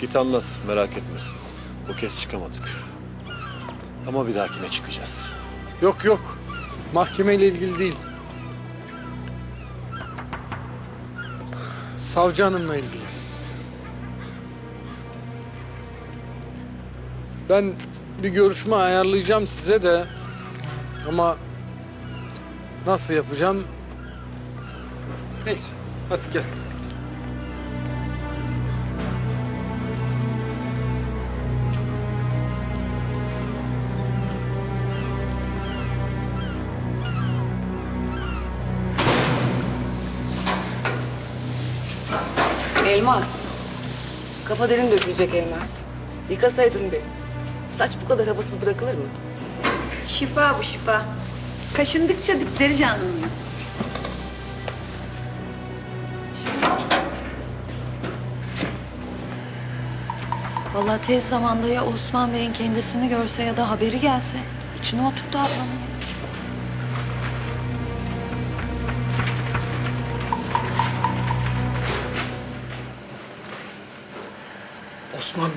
Git anlat merak etme. Bu kez çıkamadık. Ama bir dahakine çıkacağız. Yok yok. Mahkemeyle ilgili değil. Savcı hanımla ilgili. Ben bir görüşme ayarlayacağım size de ama nasıl yapacağım? Neyse hadi gel. Elmas. Kafa derin dökülecek elmas. Yıkasaydın bir. Saç bu kadar havasız bırakılır mı? Şifa bu şifa. Kaşındıkça dipleri canlanıyor. Vallahi tez zamanda ya Osman Bey'in kendisini görse ya da haberi gelse içine oturdu ablamın.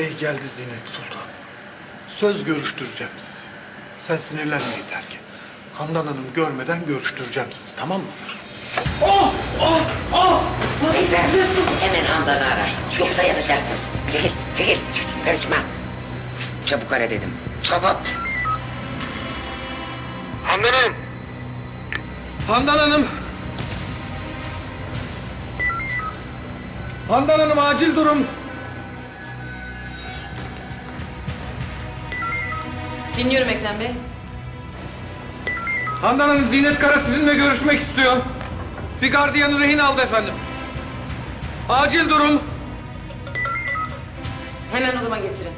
Bey geldi Zinet Sultan. Söz görüştüreceğim sizi. Sen sinirlenme yeter ki. Handan Hanım görmeden görüştüreceğim sizi tamam mı? Beyler hemen Handan'ı ara. Yoksa yanacaksın. Çekil, çekil. Karışma. Çabuk ara dedim. Çabuk. Handan Hanım. Handan Hanım. Handan Hanım acil durum. Dinliyorum Ekrem Bey. Handan Hanım Zinet Kara sizinle görüşmek istiyor. Bir gardiyanı rehin aldı efendim. Acil durum. Hemen odama getirin.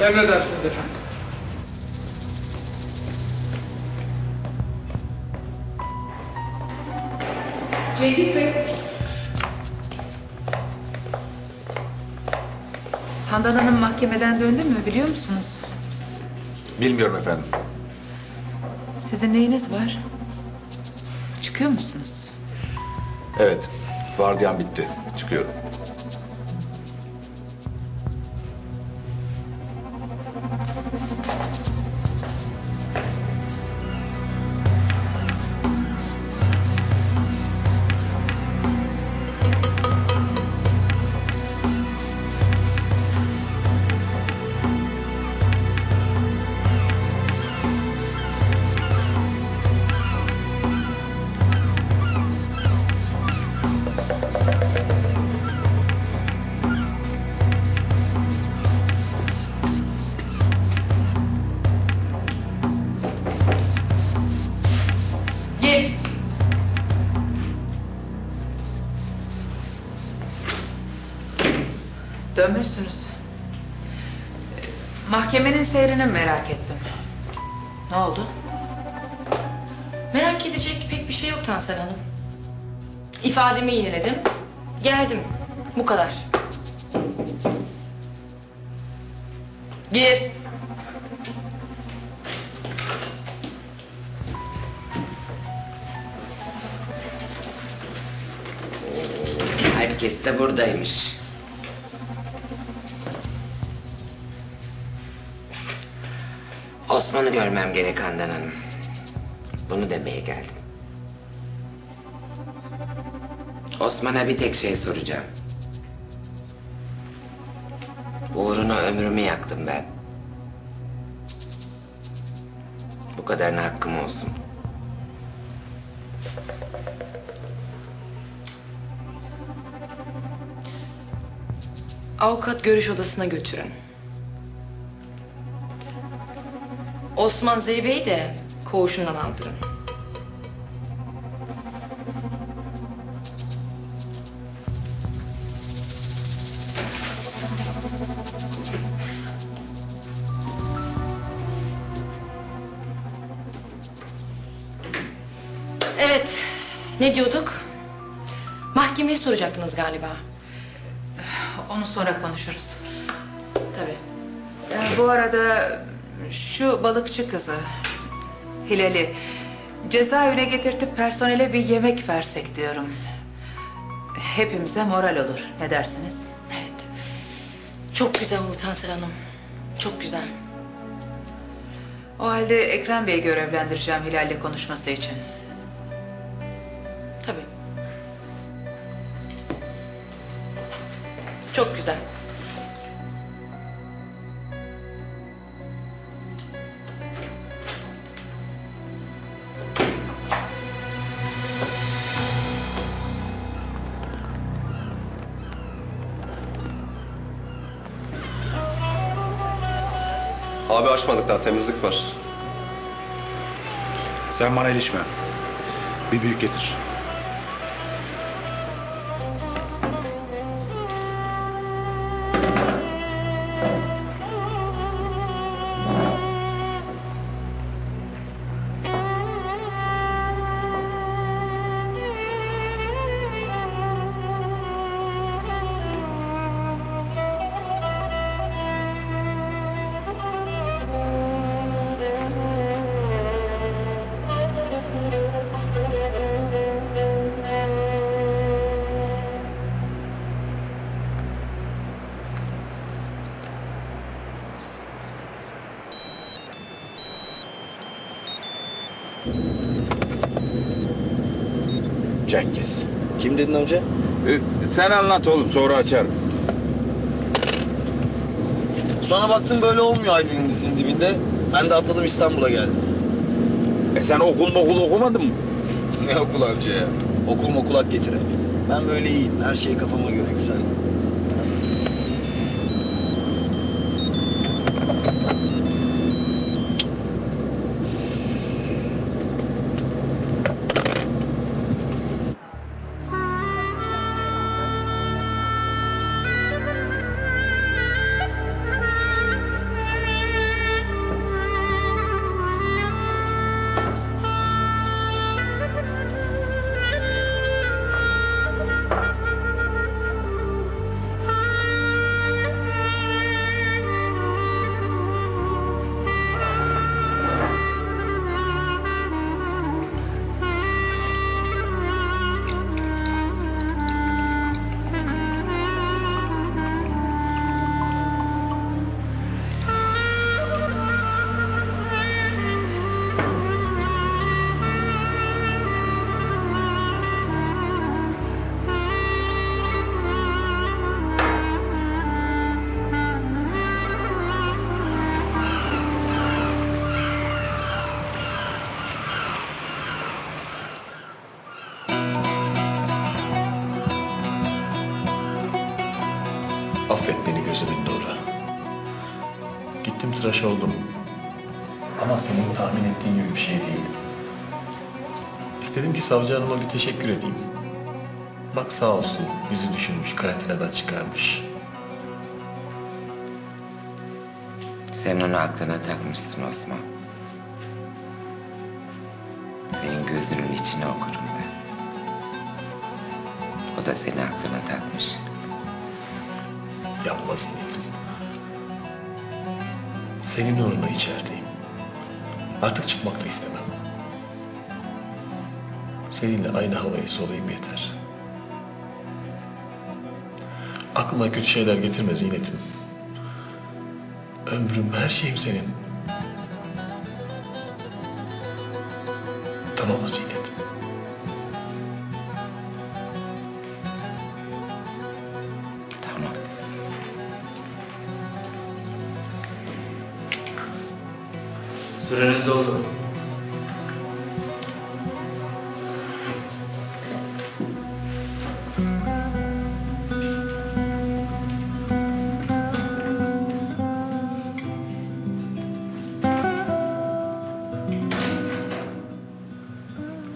Emredersiniz efendim. Handan Hanım mahkemeden döndü mü biliyor musunuz? Bilmiyorum efendim. Sizin neyiniz var? Çıkıyor musunuz? Evet, vardiyan bitti. Çıkıyorum. Dönmüşsünüz. Mahkemenin seyrini merak ettim. Ne oldu? Merak edecek pek bir şey yok Tansel Hanım. İfademi yeniledim. Geldim. Bu kadar. Gir. Herkes de buradaymış. Osman'ı görmem gerek Handan Hanım. Bunu demeye geldim. Osman'a bir tek şey soracağım. Uğruna ömrümü yaktım ben. Bu kadarına hakkım olsun. Avukat görüş odasına götürün. Osman Zeybe'yi de koğuşundan aldırın. Evet, ne diyorduk? Mahkemeye soracaktınız galiba. Onu sonra konuşuruz. Tabii. Ee, bu arada şu balıkçı kızı Hilal'i cezaevine getirtip personele bir yemek versek diyorum. Hepimize moral olur. Ne dersiniz? Evet. Çok güzel oldu Tansel Hanım. Çok güzel. O halde Ekrem Bey'i görevlendireceğim Hilal'le konuşması için. Tabii. Çok güzel. Abi açmadık daha temizlik var. Sen bana ilişme. Bir büyük getir. Cengiz. Kim dedin önce? Ee, sen anlat oğlum sonra açarım. Sonra baktım böyle olmuyor Aylin'in dizinin dibinde. Ben de atladım İstanbul'a geldim. E sen okul okul okumadın mı? Ne okul amca ya? Okul mokulak getire. Ben böyle iyiyim. Her şey kafama göre güzel. Tıraş oldum. Ama senin tahmin ettiğin gibi bir şey değil. İstedim ki savcı hanıma bir teşekkür edeyim. Bak sağ olsun bizi düşünmüş, karantinadan çıkarmış. Sen onu aklına takmışsın Osman. Senin gözünün içine okurum ben. O da seni aklına takmış. Yapma Zinet'im. Senin uğruna içerideyim. Artık çıkmak da istemem. Seninle aynı havayı solayım yeter. Aklıma kötü şeyler getirme Zinet'im. Ömrüm, her şeyim senin. Tamam mı Zinet'im? Süreniz doldu.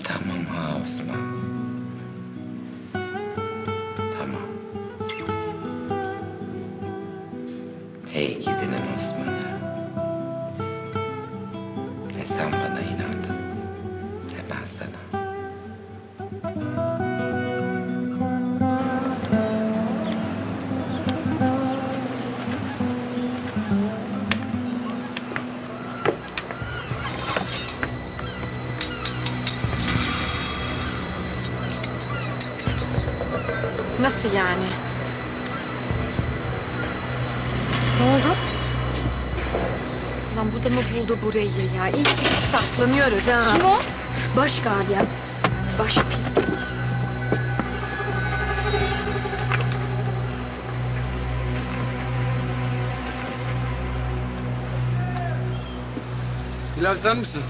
Tamam ha Osman. Tamam. Hey gidinin Osman'ı. Nasıl yani? Ne oldu? Lan bu da mı buldu burayı ya? İyi ki saklanıyoruz ha. Kim o? Baş gardiyan. Baş pis. Hilal sen misin?